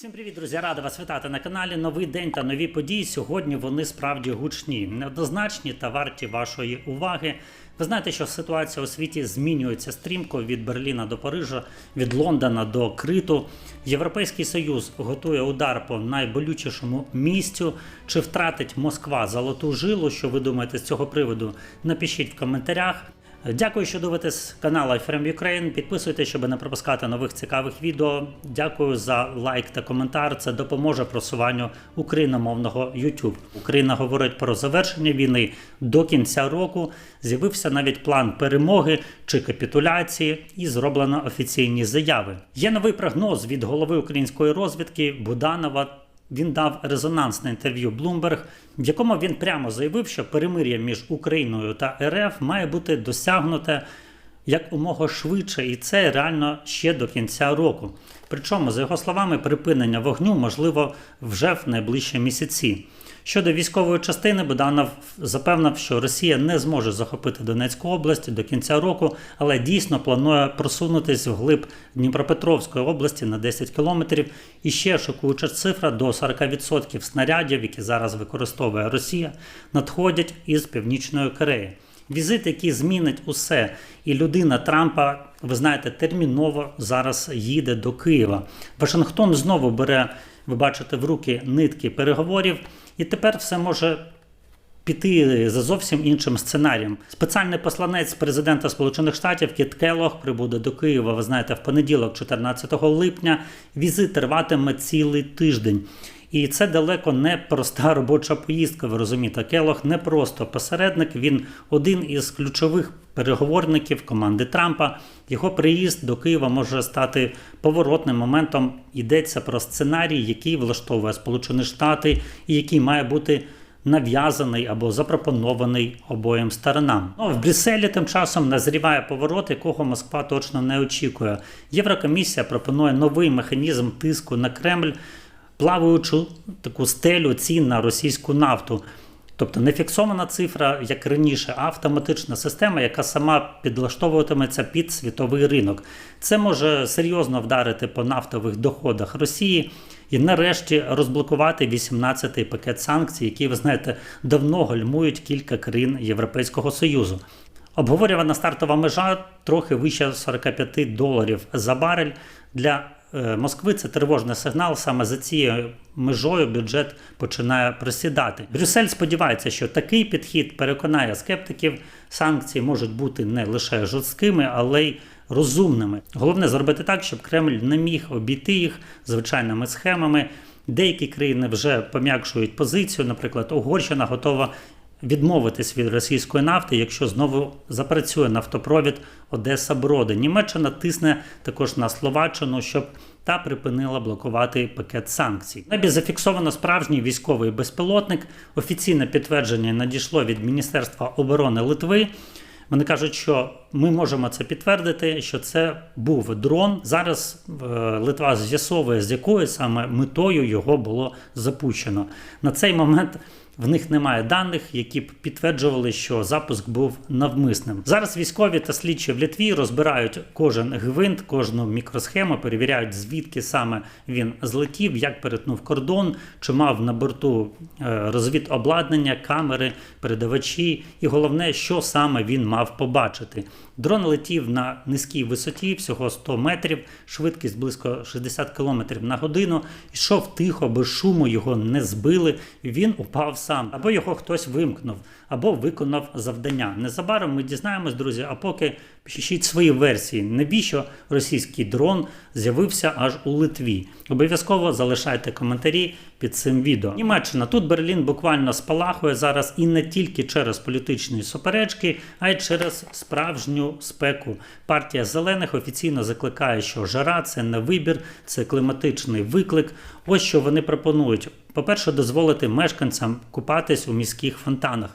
Всім привіт, друзі! Рада вас вітати на каналі. Новий день та нові події. Сьогодні вони справді гучні, неоднозначні та варті вашої уваги. Ви знаєте, що ситуація у світі змінюється стрімко від Берліна до Парижа, від Лондона до Криту. Європейський союз готує удар по найболючішому місцю. Чи втратить Москва золоту жилу? Що ви думаєте з цього приводу? Напишіть в коментарях. Дякую, що дивитесь канал iFrame Ukraine. Підписуйтесь, щоб не пропускати нових цікавих відео. Дякую за лайк та коментар. Це допоможе просуванню україномовного YouTube. Україна говорить про завершення війни до кінця року. З'явився навіть план перемоги чи капітуляції, і зроблено офіційні заяви. Є новий прогноз від голови української розвідки Буданова. Він дав резонансне інтерв'ю Bloomberg, в якому він прямо заявив, що перемир'я між Україною та РФ має бути досягнуте як умога швидше, і це реально ще до кінця року. Причому, за його словами, припинення вогню можливо вже в найближчі місяці. Щодо військової частини, Буданов запевнив, що Росія не зможе захопити Донецьку область до кінця року, але дійсно планує просунутись вглиб Дніпропетровської області на 10 кілометрів. І ще шокуюча цифра до 40% снарядів, які зараз використовує Росія, надходять із Північної Кореї. Візит, який змінить усе, і людина Трампа, ви знаєте, терміново зараз їде до Києва. Вашингтон знову бере, ви бачите, в руки нитки переговорів, і тепер все може піти за зовсім іншим сценарієм. Спеціальний посланець президента Сполучених Штатів Кіт Келлог прибуде до Києва. Ви знаєте, в понеділок, 14 липня. Візит триватиме цілий тиждень. І це далеко не проста робоча поїздка. Ви розумієте, Келох не просто посередник, він один із ключових переговорників команди Трампа. Його приїзд до Києва може стати поворотним моментом. Йдеться про сценарій, який влаштовує Сполучені Штати, і який має бути нав'язаний або запропонований обоїм сторонам. Ну, в Брюсселі тим часом назріває поворот, якого Москва точно не очікує. Єврокомісія пропонує новий механізм тиску на Кремль плаваючу таку стелю цін на російську нафту. Тобто не фіксована цифра, як раніше, а автоматична система, яка сама підлаштовуватиметься під світовий ринок. Це може серйозно вдарити по нафтових доходах Росії і нарешті розблокувати 18-й пакет санкцій, які, ви знаєте, давно гальмують кілька країн Європейського Союзу. Обговорювана стартова межа трохи вище 45 доларів за барель для Москви це тривожний сигнал. Саме за цією межою бюджет починає просідати. Брюссель сподівається, що такий підхід переконає скептиків. Санкції можуть бути не лише жорсткими, але й розумними. Головне зробити так, щоб Кремль не міг обійти їх звичайними схемами. Деякі країни вже пом'якшують позицію. Наприклад, Угорщина готова відмовитись від російської нафти, якщо знову запрацює нафтопровід Одеса Броди. Німеччина тисне також на Словаччину, щоб та припинила блокувати пакет санкцій. Небі зафіксовано справжній військовий безпілотник. Офіційне підтвердження надійшло від Міністерства оборони Литви. Вони кажуть, що ми можемо це підтвердити, що це був дрон. Зараз е, Литва з'ясовує, з якою саме метою його було запущено. На цей момент в них немає даних, які б підтверджували, що запуск був навмисним. Зараз військові та слідчі в Литві розбирають кожен гвинт, кожну мікросхему, перевіряють, звідки саме він злетів, як перетнув кордон, чи мав на борту е, розвідобладнання, камери, передавачі, і головне, що саме він мав побачити. Дрон летів на низькій висоті, всього 100 метрів, швидкість близько 60 км на годину. Йшов тихо, без шуму, його не збили. Він упав сам, або його хтось вимкнув, або виконав завдання. Незабаром ми дізнаємось, друзі. А поки пишіть свої версії, навіщо російський дрон з'явився аж у Литві. Обов'язково залишайте коментарі під цим відео. Німеччина тут Берлін буквально спалахує зараз і не тільки через політичні суперечки, а й через справжню спеку. Партія зелених офіційно закликає, що жара це не вибір, це кліматичний виклик. Ось що вони пропонують: по-перше, дозволити мешканцям купатись у міських фонтанах.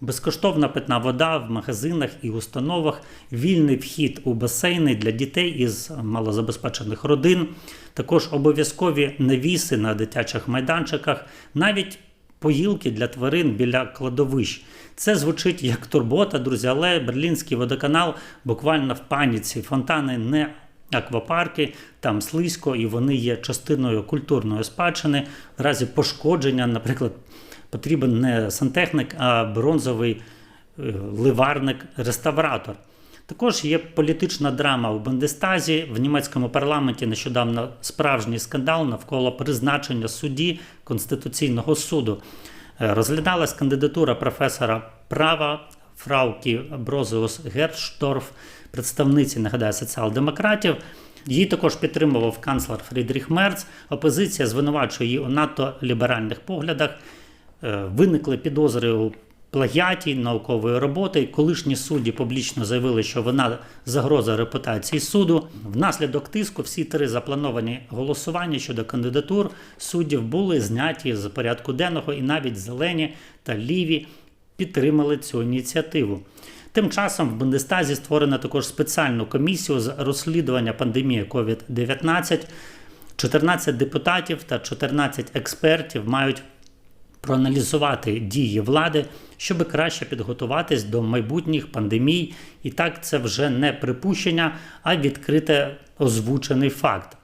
Безкоштовна питна вода в магазинах і установах, вільний вхід у басейни для дітей із малозабезпечених родин, також обов'язкові навіси на дитячих майданчиках, навіть поїлки для тварин біля кладовищ. Це звучить як турбота, друзі, але берлінський водоканал буквально в паніці. Фонтани не аквапарки, там слизько, і вони є частиною культурної спадщини. В разі пошкодження, наприклад, потрібен не сантехнік, а бронзовий е, ливарник-реставратор. Також є політична драма у Бундестазі. В німецькому парламенті нещодавно справжній скандал навколо призначення судді Конституційного суду. Е, Розглядалась кандидатура професора права Фраукі Брозеус Гершторф, представниці, нагадаю, соціал-демократів. Її також підтримував канцлер Фрідріх Мерц. Опозиція звинувачує її у надто ліберальних поглядах. Е, Виникли підозри у плагіаті наукової роботи. Колишні судді публічно заявили, що вона загроза репутації суду. Внаслідок тиску всі три заплановані голосування щодо кандидатур суддів були зняті з порядку денного, і навіть зелені та ліві підтримали цю ініціативу. Тим часом в Бундестазі створено також спеціальну комісію з розслідування пандемії COVID-19. 14 депутатів та 14 експертів мають проаналізувати дії влади, щоб краще підготуватись до майбутніх пандемій. І так це вже не припущення, а відкрите озвучений факт.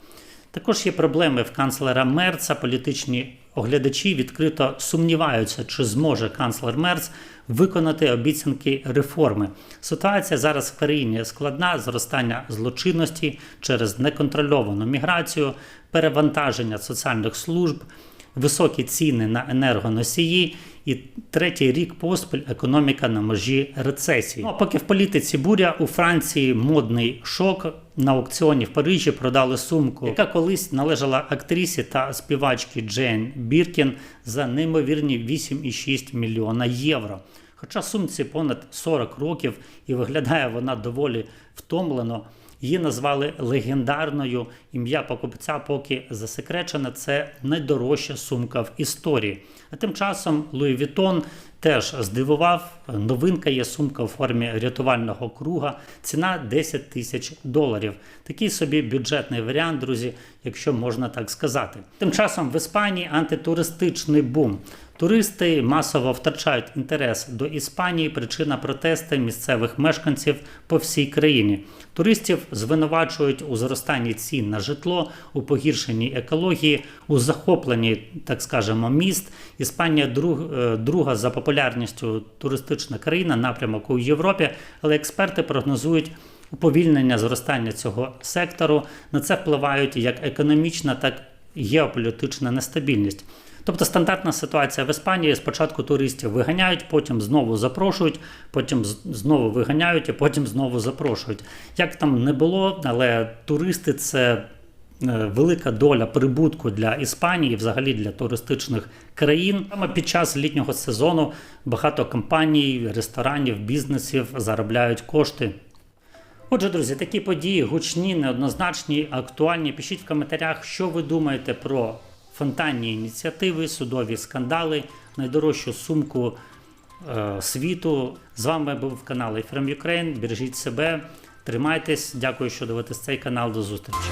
Також є проблеми в канцлера Мерца. Політичні оглядачі відкрито сумніваються, чи зможе канцлер Мерц виконати обіцянки реформи. Ситуація зараз в країні складна, зростання злочинності через неконтрольовану міграцію, перевантаження соціальних служб, високі ціни на енергоносії. І третій рік поспіль економіка на межі рецесії. Ну, а поки в політиці буря у Франції модний шок на аукціоні в Парижі продали сумку, яка колись належала актрисі та співачці Джейн Біркін за неймовірні 8,6 мільйона євро. Хоча сумці понад 40 років і виглядає вона доволі втомлено. Її назвали легендарною. Ім'я покупця поки засекречене. Це найдорожча сумка в історії. А тим часом Луї Вітон теж здивував. Новинка є сумка у формі рятувального круга. Ціна 10 тисяч доларів. Такий собі бюджетний варіант, друзі, якщо можна так сказати. Тим часом в Іспанії антитуристичний бум. Туристи масово втрачають інтерес до Іспанії. Причина протести місцевих мешканців по всій країні. Туристів звинувачують у зростанні цін на житло, у погіршенні екології, у захопленні, так скажемо, міст. Іспанія друг, е, друга за популярністю туристична країна, напрямок у Європі, але експерти прогнозують. Уповільнення зростання цього сектору на це впливають як економічна, так і геополітична нестабільність. Тобто стандартна ситуація в Іспанії спочатку туристів виганяють, потім знову запрошують, потім знову виганяють, і потім знову запрошують. Як там не було, але туристи це е, велика доля прибутку для Іспанії, взагалі для туристичних країн. Саме під час літнього сезону багато компаній, ресторанів, бізнесів заробляють кошти. Отже, друзі, такі події гучні, неоднозначні, актуальні. Пишіть в коментарях, що ви думаєте про фонтанні ініціативи, судові скандали, найдорожчу сумку е, світу. З вами був канал Ефрем Ukraine. Бережіть себе, тримайтесь. Дякую, що дивитесь цей канал. До зустрічі.